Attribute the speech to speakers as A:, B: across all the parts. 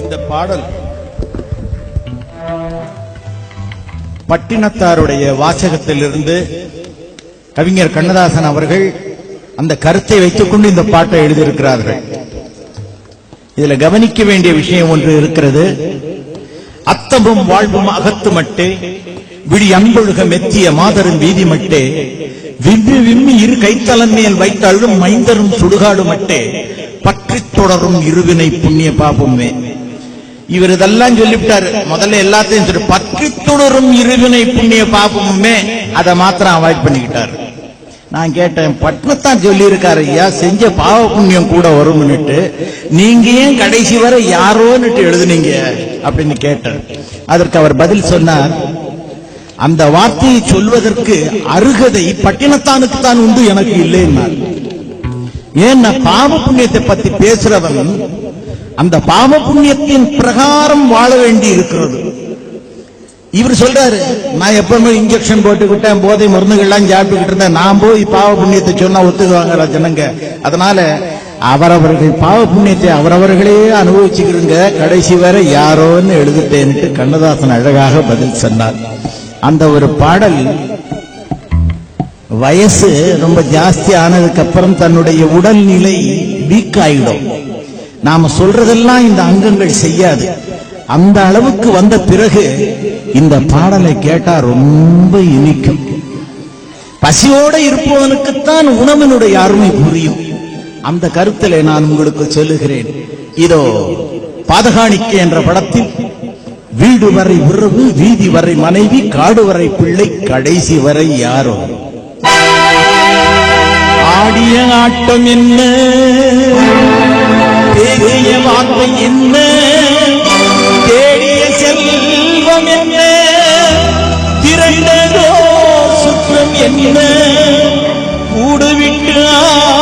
A: இந்த பாடல் பட்டினத்தாருடைய வாசகத்திலிருந்து கவிஞர் கண்ணதாசன் அவர்கள் அந்த கருத்தை வைத்துக்கொண்டு இந்த பாட்டை எழுதியிருக்கிறார்கள். இதுல கவனிக்க வேண்டிய விஷயம் ஒன்று இருக்கிறது. அத்தமும் வாழ்வும் அகத்து மட்டே விழி அன்பொழுக மெத்திய மாதரும் வீதி மட்டே விம்மி விம்மி இரு கைத்தலன் மேல் வைத்தாலும் மைந்தரும் சுடுகாடு மட்டே பற்றித் தொடரும் இருவினை புண்ணிய பாபமே. இவர் இதெல்லாம் சொல்லிவிட்டாரு. முதல்ல எல்லாத்தையும் சொல்லி. பற்றி தொடரும் இருவினை புண்ணிய பாபமுமே அதை மாத்திரம் அவாய்ட் பண்ணிக்கிட்டாரு. நான் கேட்டேன் பட்னத்தான் சொல்லியிருக்காரு ஐயா செஞ்ச பாவ புண்ணியம் கூட வரும்னுட்டு. நீங்க ஏன் கடைசி வரை யாரோன்னுட்டு எழுதுனீங்க? அப்படின்னு கேட்டேன். அதற்கு அவர் பதில் சொன்னார் அந்த வார்த்தையை சொல்வதற்கு அருகதை பட்டினத்தானுக்கு தான் உண்டு எனக்கு இல்லைன்னார். ஏன்னா பாவ புண்ணியத்தை பத்தி பேசுறவன் அந்த பாவ புண்ணியத்தின் பிரகாரம் வாழ வேண்டி இருக்கிறது இவர் சொல்றாரு நான் எப்பவுமே இன்ஜெக்ஷன் போட்டுக்கிட்டேன் போதை மருந்துகள்லாம் சாப்பிட்டுக்கிட்டு இருந்தேன். நான் போய் பாவ புண்ணியத்தை சொன்னா ஒத்துக்குவாங்க ஜனங்க? அதனால அவரவர்கள் பாவ புண்ணியத்தை அவரவர்களே அனுபவிச்சுக்கிறங்க கடைசி வரை யாரோன்னு எழுதிட்டேன்ட்டு கண்ணதாசன் அழகாக பதில் சொன்னார். அந்த ஒரு பாடல் வயசு ரொம்ப ஜாஸ்தி ஆனதுக்கு அப்புறம் தன்னுடைய உடல்நிலை வீக் ஆயிடும். நாம சொல்றதெல்லாம் இந்த அங்கங்கள் செய்யாது. அந்த அளவுக்கு வந்த பிறகு இந்த பாடலை கேட்டா ரொம்ப இனிக்கும். பசியோட இருப்பவனுக்குத்தான் உணவினுடைய அருமை புரியும். அந்த கருத்திலே நான் உங்களுக்கு சொல்லுகிறேன். இதோ பாதகாணிக்கை என்ற படத்தில் வீடு வரை உறவு வீதி வரை மனைவி காடு வரை பிள்ளை கடைசி வரை யாரோ? ஆடிய ஆட்டம் என்ன? பேசிய வார்த்தை என்ன? தேடிய செல்வம் என்ன? திரண்டதோ சுற்றம் என்ன? கூடுவிட்டார்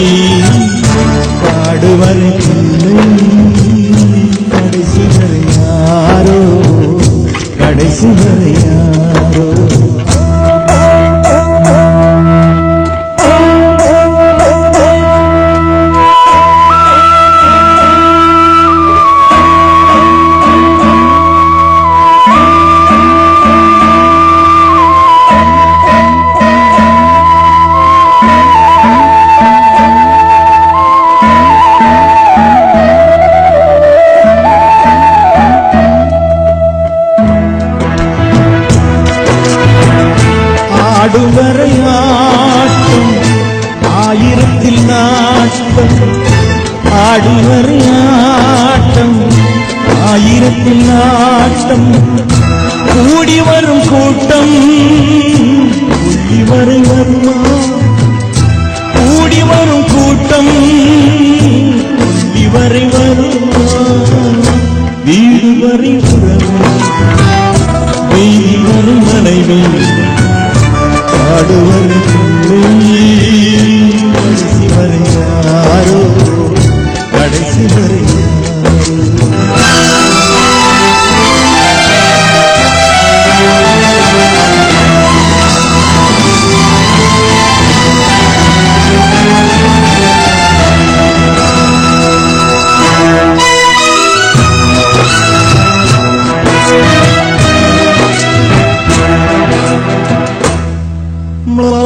A: ആയിരത്തിൽ നാട്ടം ആടുവറിയാട്ടം. ആയിരത്തിൽ നാട്ടം കൂടി വരും കൂട്ടം. കൂടി വരും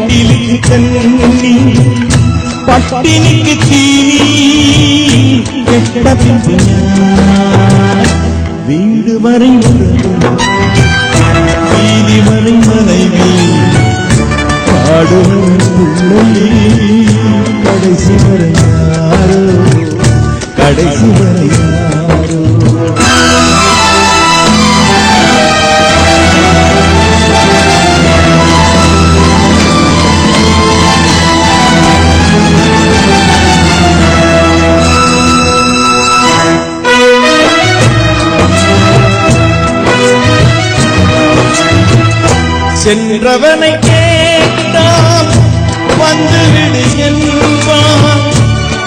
A: பட்டிலுக்கு தண்ணி பட்டினிக்கு தீனி கெட்ட வீடு வரை சென்றவனை கேட்டால் வந்துவிடு என்பான்.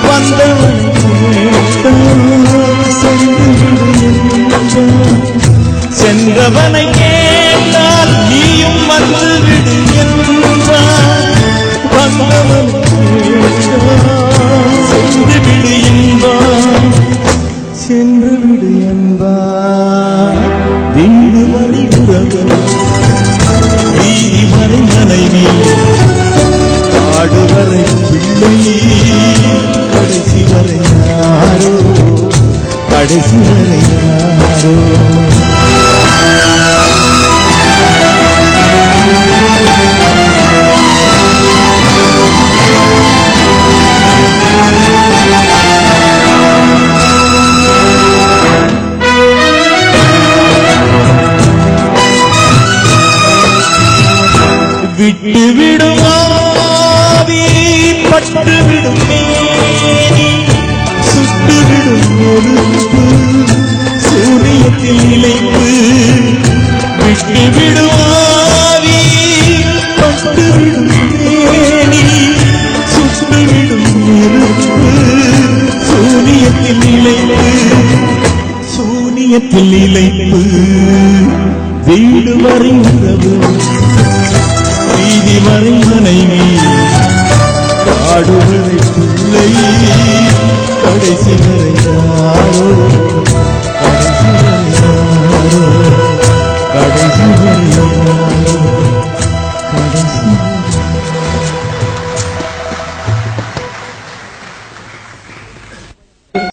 A: வந்தவனை கேட்டால் சென்றவனை கேட்டால் நீயும் வந்துவிடு என்பான். வந்தவனை சென்று விடு என்பான். சென்று விடு என்பான். வீடு வழி உறவு காடு வரை பிள்ளை கடைசி வரை யாரோ? கடைசி வரை விட்டு விடுமாவி பட்டு விடும் மேனி சுட்டு விடும் நெருப்பு சூரியத்தில் இழைப்பு விட்டு விடுமாவி பட்டு விடும் மேனி சுட்டு விடும் நெருப்பு சூரியத்தில் இழைப்பு சூரியத்தில் இழைப்பு வீடு வரை உறவு. வீதி வரை மனைவி காடு பிள்ளை கடைசி வரைதான்